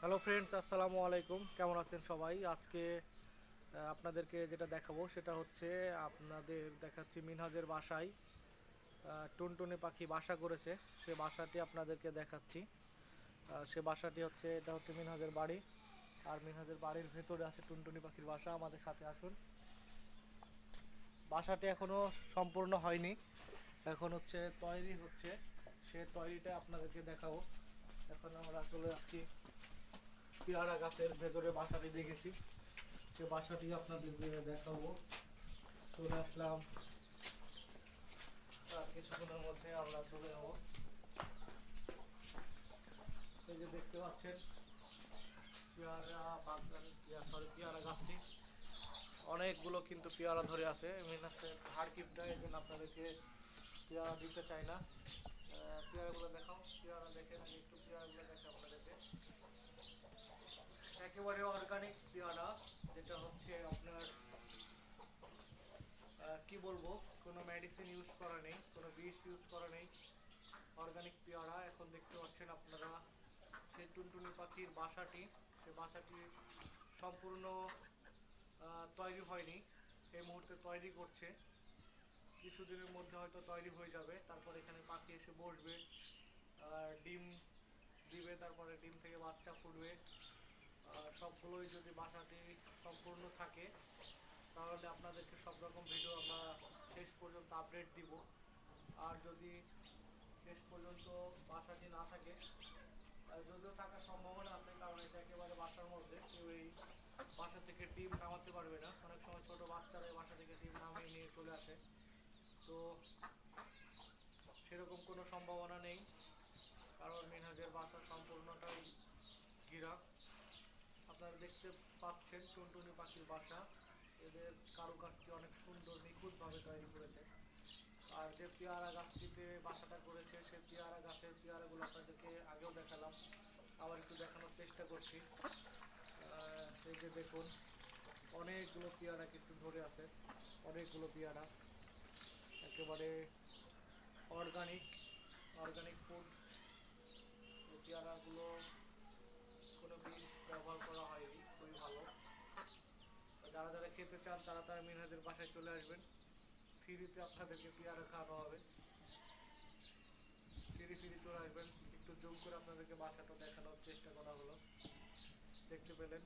Hello friends আসসালামু আলাইকুম। কেমন আছেন সবাই? আজকে আপনাদেরকে যেটা দেখাবো সেটা হচ্ছে আপনাদের দেখাচ্ছি মিনহাজের বাসায় টুনটুনি পাখি বাসা করেছে। সে বাসাটি আপনাদেরকে দেখাচ্ছি। সে বাসাটি হচ্ছে, এটা হচ্ছে মিনহাজের বাড়ি। আর মিনহাজের বাড়ির ভেতরে আছে টুনটুনি পাখির বাসা। আমাদের সাথে আসুন। বাসাটি এখনও সম্পূর্ণ হয়নি। এখন হচ্ছে তৈরি হচ্ছে। সে তৈরিটা আপনাদেরকে দেখাবো। এখন আমরা চলে যাচ্ছি পেয়ারা গাছের ভেতরে বাসাটি দেখেছি। সে বাসাটি আপনাদের দেখাবো। চলে আসলাম। কিছুক্ষণের মধ্যে আমরা চলে যাব। এই যে দেখতে পাচ্ছেন, পেয়ারা সরি পেয়ারা গাছটি। অনেকগুলো কিন্তু পেয়ারা ধরে আছে। মিনাসের হাড়কিপটা এই জন্য আপনাদেরকে পেয়ারা দিতে চাই না। পেয়ারাগুলো দেখাও। পেয়ারা দেখেন একটু পেয়ারাগুলো দেখে আপনাদেরকে। একেবারে অর্গানিক পেয়ারা, যেটা হচ্ছে আপনার কি বলব, কোনো মেডিসিন ইউজ করা নেই, কোনো বিষ ইউজ করা নেই। অর্গানিক পেয়ারা, এখন দেখতে পাচ্ছেন আপনারা, সেই টুনটুনি পাখির বাসাটি সে বাসাটি সম্পূর্ণ তৈরি হয়নি, এই মুহূর্তে তৈরি করছে। কিছুদিনের মধ্যে হয়তো তৈরি হয়ে যাবে, তারপর এখানে পাখি এসে বসবে ডিম দিবে, তারপরে ডিম থেকে বাচ্চা ফুটবে। সবগুলোই যদি বাসাটি সম্পূর্ণ থাকে, তাহলে আপনাদেরকে সব রকম ভিডিও আমরা শেষ পর্যন্ত আপডেট দিব। আর যদি শেষ পর্যন্ত বাসাটি না থাকে যদিও থাকার সম্ভাবনা আছে, কারণ এটা একেবারে বাসার মধ্যে, কেউ এই বাসা থেকে ডিম নামাতে পারবে না। অনেক সময় ছোট বাচ্চারা এই বাসা থেকে ডিম নামিয়ে নিয়ে চলে আসে। তো সেরকম কোনো সম্ভাবনা নেই, কারণ মিনহাজের বাসা সম্পূর্ণটাই ঘিরা। আপনারা দেখতে পাচ্ছেন টুনটুনি পাখির বাসা। এদের কারুকাজটি অনেক সুন্দর, নিখুঁতভাবে তৈরি করেছে। আর যে পেয়ারা গাছটিতে বাসাটা করেছে, সেই পেয়ারা গাছের পেয়ারাগুলো আপনাদেরকে আগেও দেখালাম। আবার একটু দেখানোর চেষ্টা করছি। এই যে দেখুন, অনেকগুলো পেয়ারা কিন্তু ধরে আছে। অনেকগুলো পেয়ারা। একেবারে অর্গানিক অর্গানিক ফুড এই পেয়ারাগুলো কোনো বীজ ব্যবহার করা হয়নি খুবই ভালো যারা যারা খেতে চান তারা তারা মিনহাজের বাসায় চলে আসবেন। ফ্রিতে আপনাদেরকে পেয়ারা খাওয়ানো হবে। ফ্রি ফ্রি চলে আসবেন। একটু জুম করে আপনাদেরকে বাসাটা দেখানোর চেষ্টা করা হলো। দেখতে পেলেন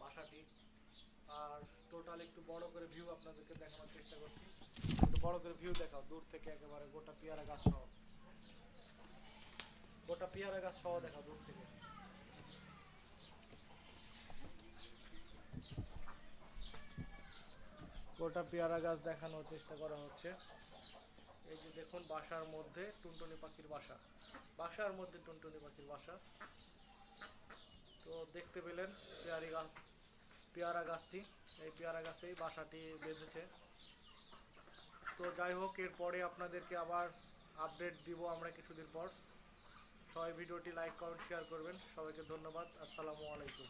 বাসাটি। আর টোটাল একটু বড় করে ভিউ আপনাদেরকে দেখানোর চেষ্টা করছি। একটু বড় করে ভিউ দেখাও, দূর থেকে একেবারে গোটা পেয়ারা গাছ সহ। গোটা পেয়ারা গাছ সহ দেখাও দূর থেকে। গোটা পেয়ারা গাছ দেখানোর চেষ্টা করা হচ্ছে। এই যে দেখুন, বাসার মধ্যে টুনটুনি পাখির বাসা। বাসার মধ্যে টুনটুনি পাখির বাসা। তো দেখতে পেলেন পেয়ারি গাছ, পেয়ারা গাছটি। এই পেয়ারা গাছেই বাসাটি বেঁধেছে। তো যাই হোক, এরপরে আপনাদেরকে আবার আপডেট দিব আমরা কিছুদিন পর। সবাই ভিডিওটি লাইক কমেন্ট শেয়ার করবেন। সবাইকে ধন্যবাদ। আসসালামু আলাইকুম।